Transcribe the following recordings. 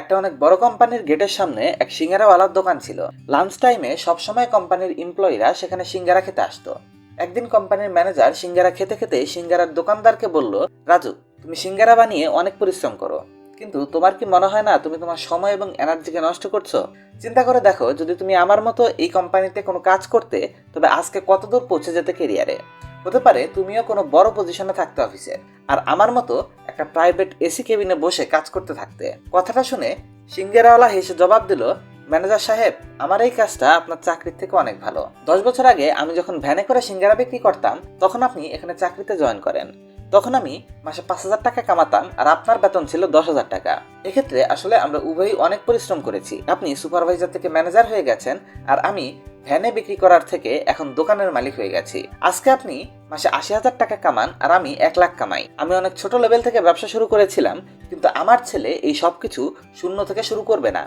একটা অনেক বড় কোম্পানির গেটের সামনে এক সিঙ্গারাওয়ালার দোকান ছিল। লাঞ্চ টাইমে সবসময় কোম্পানির এমপ্লয়িরা সেখানে সিঙ্গারা খেতে আসতো। একদিন কোম্পানির ম্যানেজার সিঙ্গারা খেতে খেতে সিঙ্গারার দোকানদারকে বলল, রাজু, তুমি সিঙ্গারা বানিয়ে অনেক পরিশ্রম করো। কিন্তু তোমার কি মনে হয় না তুমি তোমার সময় এবং এনার্জিকে নষ্ট করছ? চিন্তা করে দেখো, যদি তুমি আমার মতো এই কোম্পানিতে কোনো কাজ করতে, তবে আজকে কতদূর পৌঁছে যেতে কেরিয়ারে হতে পারে তুমিও কোনো বড় পজিশনে থাকতে অফিসে আর আমার মতো একটা প্রাইভেট এসি কেবিনে বসে কাজ করতে থাকতে। কথাটা শুনে সিঙ্গেরাওয়ালা হেসে জবাব দিল, ম্যানেজার সাহেব, আমার এই কাজটা আপনার চাকরির থেকে অনেক ভালো। দশ বছর আগে আমি যখন ভ্যানে করে সিঙ্গারা বিক্রি করতাম, তখন আপনি এখানে চাকরিতে জয়েন করেন। তখন আমি মাসে পাঁচ হাজার টাকা কামাতাম আর আপনার বেতন ছিল দশ হাজার টাকা। এক্ষেত্রে আসলে আমরা উভয়ই অনেক পরিশ্রম করেছি। আপনি সুপারভাইজার থেকে ম্যানেজার হয়ে গেছেন আর আমি ভ্যানে বিক্রি করার থেকে এখন দোকানের মালিক হয়ে গেছি। আজকে আপনি মাসে আশি হাজার টাকা কামান আর আমি এক লাখ কামাই। আমি অনেক ছোট লেভেল থেকে ব্যবসা শুরু করেছিলাম, কিন্তু আমার ছেলে এই সব কিছু শূন্য থেকে শুরু করবে না।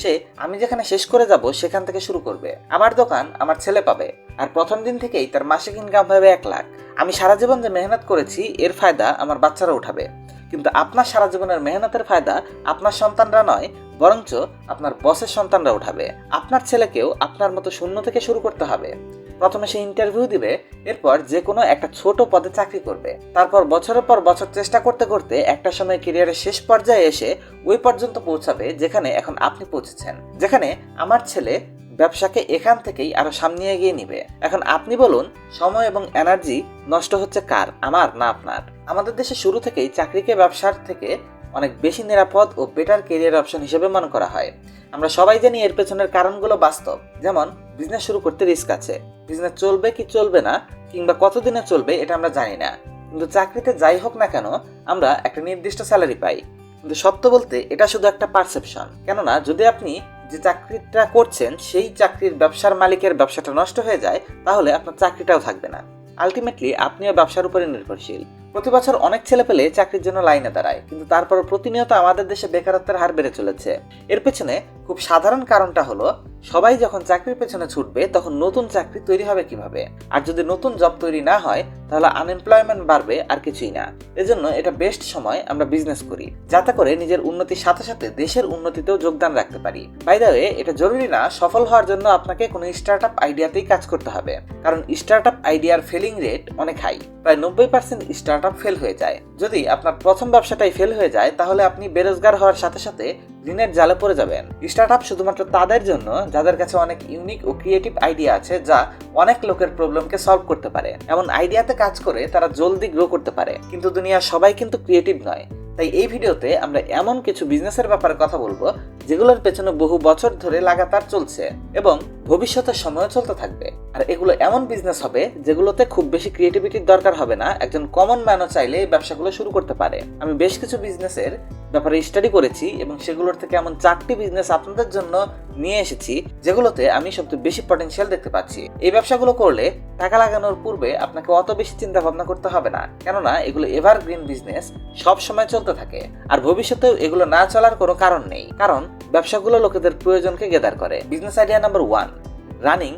সে, আমি যেখানে শেষ করে যাব সেখান থেকে শুরু করবে। আমার দোকান আমার ছেলে পাবে, আর প্রথম দিন থেকেই তার মাসিক ইনকাম হবে এক লাখ। আমি সারা জীবন যে মেহনত করেছি, এর ফায়দা আমার বাচ্চারা উঠাবে। কিন্তু আপনার সারা জীবনের মেহনতের ফায়দা আপনার সন্তানরা নয় বরঞ্চ আপনার বসের সন্তানরা উঠাবে। আপনার ছেলেকেও আপনার মতো শূন্য থেকে শুরু করতে হবে। প্রথমে সে ইন্টারভিউ দিবে, এরপর যে কোনো একটা ছোট পদে চাকরি করবে। তারপর বছরের পর বছর চেষ্টা করতে করতে একটা সময় কেরিয়ারের শেষ পর্যায়ে এসে ওই পর্যন্ত পৌঁছাবে যেখানে এখন আপনি পৌঁছেছেন। যেখানে আমার ছেলে ব্যবসাকে এখান থেকেই আরও সামনে এগিয়ে নিবে। এখন আপনি বলুন, সময় এবং এনার্জি নষ্ট হচ্ছে কার? আমার না আপনার? আমাদের দেশে শুরু থেকেই চাকরিকে ব্যবসার থেকে অনেক বেশি নিরাপদ ও বেটার কেরিয়ার অপশন হিসেবে মনে করা হয়। আমরা সবাই জানি এর পেছনের কারণগুলো বাস্তব। যেমন বিজনেস শুরু করতে রিস্ক আছে। বিজনেস চলবে কি চলবে না, কিংবা কতদিনে চলবে এটা আমরা জানি না। কিন্তু চাকরিতে যাই হোক না কেন, আমরা একটা নির্দিষ্ট স্যালারি পাই। কিন্তু সত্য বলতে, এটা শুধু একটা পারসেপশন কেননা, যদি আপনি যে চাকরিটা করছেন, সেই চাকরির ব্যবসার মালিকের ব্যবসাটা নষ্ট হয়ে যায়, তাহলে আপনার চাকরিটাও থাকবে না। আলটিমেটলি আপনিও ব্যবসার উপরে নির্ভরশীল। প্রতি বছর অনেক ছেলে পেলে চাকরির জন্য লাইনে দাঁড়ায়, কিন্তু তারপর প্রতিনিয়ত আমাদের দেশে বেকারত্বের হার বেড়ে চলেছে। এর পেছনে খুব সাধারণ কারণটা হলো, সবাই যখন চাকরির পেছনে ছুটবে, তখন নতুন চাকরি তৈরি হবে কীভাবে? আর যদি নতুন জব তৈরি না হয়, তাহলে আনএমপ্লয়মেন্ট বাড়বে আর কিছুই না। এজন্য এটা বেস্ট সময় আমরা বিজনেস করি, যাতে করে নিজের উন্নতির সাথে সাথে দেশের উন্নতিতেও যোগদান রাখতে পারি। বাই দ্য এটা জরুরি না, সফল হওয়ার জন্য আপনাকে কোনো স্টার্ট আপ আইডিয়াতেই কাজ করতে হবে। কারণ স্টার্ট আপ আইডিয়ার ফেলিং রেট অনেক হাই প্রায় নব্বই পার্সেন্ট স্টার্ট আপ ফেল হয়ে যায়। যদি আপনার প্রথম ব্যবসাটাই ফেল হয়ে যায়, তাহলে আপনি বেরোজগার হওয়ার সাথে সাথে ঋণের জালে পড়ে যাবেন। স্টার্ট আপ শুধুমাত্র তাদের জন্য, যাদের কাছে অনেক ইউনিক ও ক্রিয়েটিভ আইডিয়া আছে, যা অনেক লোকের প্রবলেমকে সলভ করতে পারে। এমন আইডিয়াতে কাজ করে তারা জলদি গ্রো করতে পারে। কিন্তু দুনিয়ার সবাই কিন্তু ক্রিয়েটিভ নয়। তাই এই ভিডিওতে আমরা এমন কিছু বিজনেসের ব্যাপারে কথা বলব, যেগুলোর পেছনে বহু বছর ধরে লাগাতার চলছে এবং ভবিষ্যতে সময় চলতে থাকবে। আর এগুলো এমন বিজনেস হবে যেগুলোতে খুব বেশি ক্রিয়েটিভিটির দরকার হবে না, একজন কমন ম্যানও চাইলে এই ব্যবসাগুলো শুরু করতে পারে। আমি বেশ কিছু বিজনেসের ব্যাপারে স্টাডি করেছি এবং সেগুলোর থেকে এমন চারটি বিজনেস আপনাদের জন্য নিয়ে এসেছি, যেগুলোতে আমি সবচেয়ে বেশি পটেনশিয়াল দেখতে পাচ্ছি। এই ব্যবসাগুলো করলে টাকা লাগানোর পূর্বে আপনাকে অত বেশি চিন্তা ভাবনা করতে হবে না, কেননা এগুলো এভারগ্রিন বিজনেস সব সময় চলতে থাকে আর ভবিষ্যতেও এগুলো না চলার কোনো কারণ নেই। কারণ ব্যবসাগুলো লোকেদের প্রয়োজনকে গেদার করে। Business idea number one running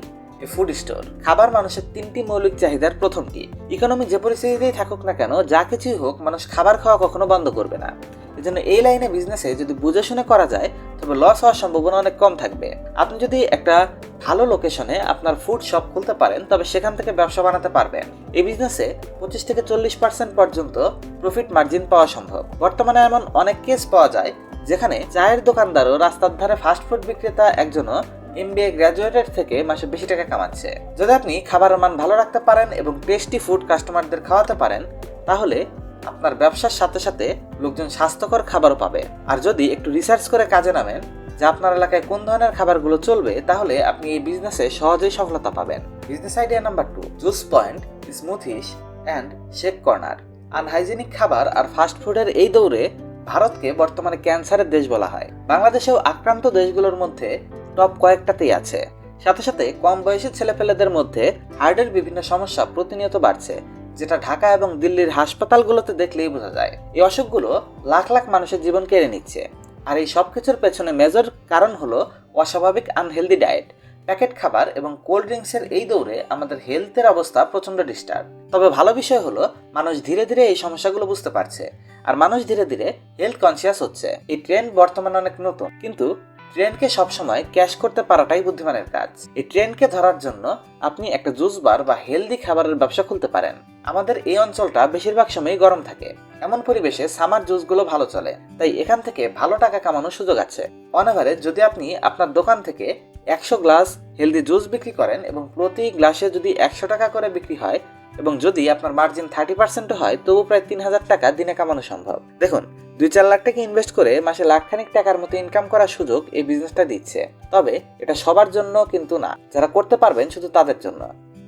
food store খাবার মানুষের তিনটি মৌলিক চাহিদার প্রথমটি। ইকোনমি যে পরিস্থিতিতেই থাকুক না কেন, যা কিছুই হোক, মানুষ খাবার খাওয়া কখনো বন্ধ করবে না। এজন্য এই লাইনে বিজনেসে যদি বুঝে শুনে করা যায়, তবে লস হওয়ার সম্ভাবনা অনেক কম থাকবে। আপনি যদি একটা ভালো লোকেশনে আপনার ফুড শপ খুলতে পারেন, তবে সেখান থেকে ব্যবসা বানাতে পারবেন। এই বিজনেসে পঁচিশ থেকে চল্লিশ পার্সেন্ট পর্যন্ত প্রফিট মার্জিন পাওয়া সম্ভব। বর্তমানে এমন অনেক কেস পাওয়া যায়, যেখানে চায়ের দোকানদারও রাস্তার ধারে ফাস্টফুড বিক্রেতা একজনও এমবিএ গ্র্যাজুয়েটেড থেকে মাসে বেশি টাকা কামাচ্ছে। যদি আপনি খাবারের মান ভালো রাখতে পারেন এবং টেস্টি ফুড কাস্টমারদের খাওয়াতে পারেন, তাহলে আপনার ব্যবসার সাথে সাথে লোকজন স্বাস্থ্যকর খাবারও পাবে। আর যদি একটু রিসার্চ করে কাজে নামেন যে আপনার এলাকায় কোন ধরনের খাবারগুলো চলবে, তাহলে আপনি এই বিজনেসে সহজেই সফলতা পাবেন। Business idea number two juice point smoothies and shake corner unhygienic খাবার আর ফাস্ট ফুডের এই দৌড়ে ভারতকে বর্তমানে ক্যান্সারের দেশ বলা হয়। বাংলাদেশেও আক্রান্ত দেশগুলোর মধ্যে টপ কয়েকটাতেই আছে। সাথে সাথে কম বয়সী ছেলেপেলেদের মধ্যে হার্টের বিভিন্ন সমস্যা প্রতিনিয়ত বাড়ছে। যেটা ঢাকা এবং দিল্লির হাসপাতালগুলোতে দেখলেই বোঝা যায়, এই অসুখগুলো লাখ লাখ মানুষের জীবন কেড়ে নিচ্ছে। আর এই সব কিছুর পেছনে মেজর কারণ হলো অস্বাভাবিক আনহেলদি ডায়েট, প্যাকেট খাবার এবং কোল্ড ড্রিঙ্কসের এই দৌড়ে আমাদের হেলথের অবস্থা প্রচণ্ড ডিস্টার্ব। তবে ভালো বিষয় হলো, মানুষ ধীরে ধীরে এই সমস্যাগুলো বুঝতে পারছে, আর মানুষ ধীরে ধীরে হেলথ কনসিয়াস হচ্ছে। এই ট্রেন্ড বর্তমানে অনেক নতুন, কিন্তু ট্রেনকে সবসময় ক্যাশ করতে পারাটাই বুদ্ধিমানের কাজ। এই ট্রেনকে ধরার জন্য আপনি একটা জুস বার বা হেলদি খাবারের ব্যবসা খুলতে পারেন। আমাদের এই অঞ্চলটা বেশিরভাগ সময়ই গরম থাকে। এমন পরিবেশে সামার জুসগুলো ভালো চলে। তাই এখান থেকে ভালো টাকা কামানোর সুযোগ আছে। অনাভারে যদি আপনি আপনার দোকান থেকে একশো গ্লাস হেলদি জুস বিক্রি করেন এবং প্রতি গ্লাসে যদি একশো টাকা করে বিক্রি হয় এবং যদি আপনার মার্জিন থার্টি পার্সেন্ট হয়, তবু প্রায় তিন হাজার টাকা দিনে কামানো সম্ভব। দেখুন দুই চার লাখ টাকা ইনভেস্ট করে মাসে লাখখানিক টাকার মতো ইনকাম করার সুযোগ এই বিজনেসটা দিচ্ছে। তবে এটা সবার জন্য কিন্তু না। যারা করতে পারবেন শুধু তাদের জন্য।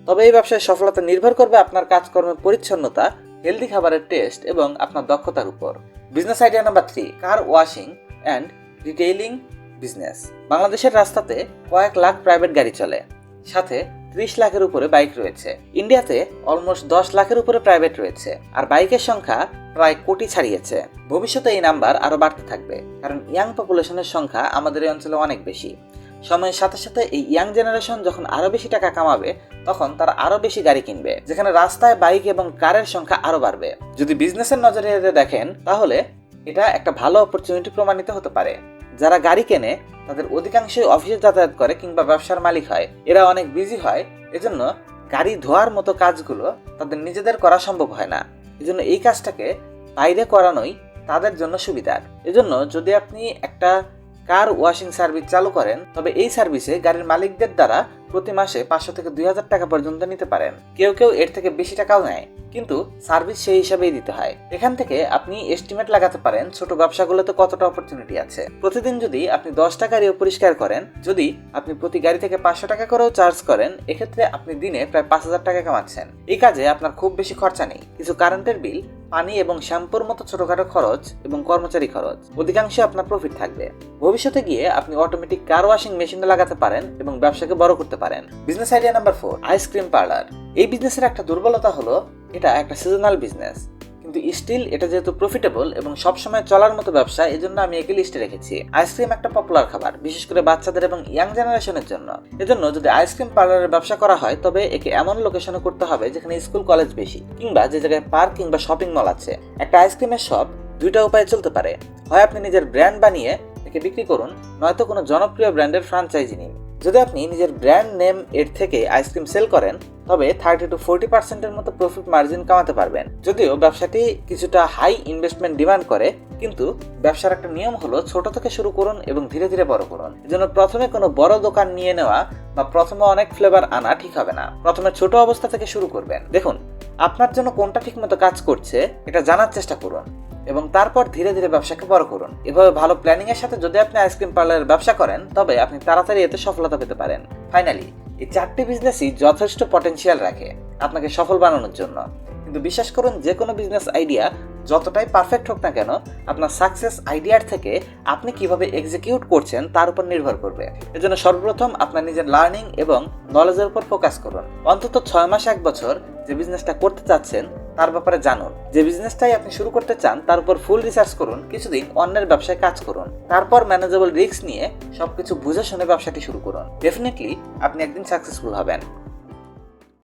তবে এই ব্যবসায় সফলতা নির্ভর করবে আপনার কাজকর্মের পরিচ্ছন্নতা হেলদি খাবারের টেস্ট এবং আপনার দক্ষতার উপর। Business idea number three car washing and retailing business বাংলাদেশের রাস্তাতে কয়েক লাখ প্রাইভেট গাড়ি চলে। সাথে ত্রিশ লাখের উপরে বাইক রয়েছে। ইন্ডিয়াতে অলমোস্ট দশ লাখের উপরে প্রাইভেট রয়েছে। আর বাইকের সংখ্যা প্রায় কোটি ছাড়িয়েছে। ভবিষ্যতে এই নাম্বার আরও বাড়তে থাকবে। কারণ ইয়াং পপুলেশনের সংখ্যা আমাদের এই অঞ্চলে অনেক বেশি। সময়ের সাথে সাথে এই ইয়াং জেনারেশন যখন আরও বেশি টাকা কামাবে, তখন তারা আরও বেশি গাড়ি কিনবে। যেখানে রাস্তায় বাইক এবং কারের সংখ্যা আরও বাড়বে। যদি বিজনেসের নজরে দেখেন, তাহলে এটা একটা ভালো অপরচুনিটি প্রমাণিত হতে পারে। যারা গাড়ি কেনে তাদের অধিকাংশই অফিসে যাতায়াত করে কিংবা ব্যবসার মালিক হয়। এরা অনেক বিজি হয়, এজন্য গাড়ি ধোয়ার মতো কাজগুলো তাদের নিজেদের করা সম্ভব হয় না। এজন্য এই কাজটাকে বাইরে করানোই তাদের জন্য সুবিধার এজন্য যদি আপনি একটা কার ওয়াশিং সার্ভিস চালু করেন, তবে এই সার্ভিসে গাড়ির মালিকদের দ্বারা প্রতি মাসে পাঁচশো থেকে দুই হাজার টাকা পর্যন্ত নিতে পারেন। কেউ কেউ এর থেকে বেশি টাকাও নেয়, কিন্তু সার্ভিস সেই হিসাবেই দিতে হয়। এখান থেকে আপনি এস্টিমেট লাগাতে পারেন ছোট ব্যবসাগুলোতে কতটা অপরচুনিটি আছে। প্রতিদিন যদি আপনি দশ টাকা গাড়িও পরিষ্কার করেন, যদি আপনি প্রতি গাড়ি থেকে পাঁচশো টাকা করেও চার্জ করেন, এক্ষেত্রে আপনি দিনে প্রায় পাঁচ হাজার টাকা কামাচ্ছেন। এই কাজে আপনার খুব বেশি খরচা নেই। কিছু কারেন্টের বিল পানি এবং শ্যাম্পুর মতো ছোটখাটো খরচ এবং কর্মচারী খরচ অধিকাংশ আপনার প্রফিট থাকবে। ভবিষ্যতে গিয়ে আপনি অটোমেটিক কার ওয়াশিং মেশিন লাগাতে পারেন এবং ব্যবসাকে বড় করতে পারেন। Business idea number four ice cream parlour এই বিজনেসের একটা দুর্বলতা হলো, এটা একটা সিজনাল বিজনেস কিন্তু স্টিল এটা যেহেতু প্রফিটেবল এবং সবসময় চলার মতো ব্যবসা, এজন্য আমি একে লিস্টে রেখেছি। আইসক্রিম একটা পপুলার খাবার, বিশেষ করে বাচ্চাদের এবং ইয়াং জেনারেশনের জন্য। এজন্য যদি আইসক্রিম পার্লারের ব্যবসা করা হয়, তবে একে এমন লোকেশনে করতে হবে যেখানে স্কুল কলেজ বেশি, কিংবা যে জায়গায় পার্ক কিংবা শপিং মল আছে। একটা আইসক্রিমের শপ দুইটা উপায়ে চলতে পারে। হয় আপনি নিজের ব্র্যান্ড বানিয়ে একে বিক্রি করুন, নয়তো কোনো জনপ্রিয় ব্র্যান্ডের ফ্রাঞ্চাইজি নিন। যদি আপনি নিজের ব্র্যান্ড নেম এর থেকে আইসক্রিম সেল করেন তবে থার্টি টু ফোরটি পার্সেন্টের মতো প্রফিট মার্জিন কামাতে পারবেন। যদিও ব্যবসাটি কিছুটা হাই ইনভেস্টমেন্ট ডিমান্ড করে, কিন্তু ব্যবসার একটা নিয়ম হলো ছোট থেকে শুরু করুন এবং ধীরে ধীরে বড় করুন। এজন্য প্রথমে কোনো বড় দোকান নিয়ে নেওয়া বা প্রথমে অনেক ফ্লেভার আনা ঠিক হবে না। প্রথমে ছোট অবস্থা থেকে শুরু করবেন। দেখুন, আপনার জন্য কোনটা ঠিকমতো কাজ করছে, এটা জানার চেষ্টা করুন এবং তারপর ধীরে ধীরে ব্যবসাকে বড় করুন। এভাবে ভালো প্ল্যানিং এর সাথে যদি আপনি আইসক্রিম পার্লারের ব্যবসা করেন, তবে আপনি তাড়াতাড়ি এতে সফলতা পেতে পারেন। ফাইনালি এই চারটি বিজনেসই যথেষ্ট পটেনশিয়াল রাখে আপনাকে সফল বানানোর জন্য। কিন্তু বিশ্বাস করুন, যে কোনো বিজনেস আইডিয়া যতটাই পারফেক্ট হোক না কেন, আপনার সাকসেস আইডিয়ার থেকে আপনি কীভাবে এক্সিকিউট করছেন তার উপর নির্ভর করবে। এজন্য সর্বপ্রথম আপনার নিজের লার্নিং এবং নলেজের উপর ফোকাস করুন। অন্তত ছয় মাস, এক বছর যে বিজনেসটা করতে চাচ্ছেন তার ব্যাপারে জানুন। যে বিজনেসটাই আপনি শুরু করতে চান, তার উপর ফুল রিসার্চ করুন, কিছুদিন অন্যের ব্যবসায় কাজ করুন। তারপর ম্যানেজেবল রিস্ক নিয়ে সবকিছু বুঝে শুনে ব্যবসাটি শুরু করুন। ডেফিনেটলি আপনি একদিন সাকসেসফুল হবেন।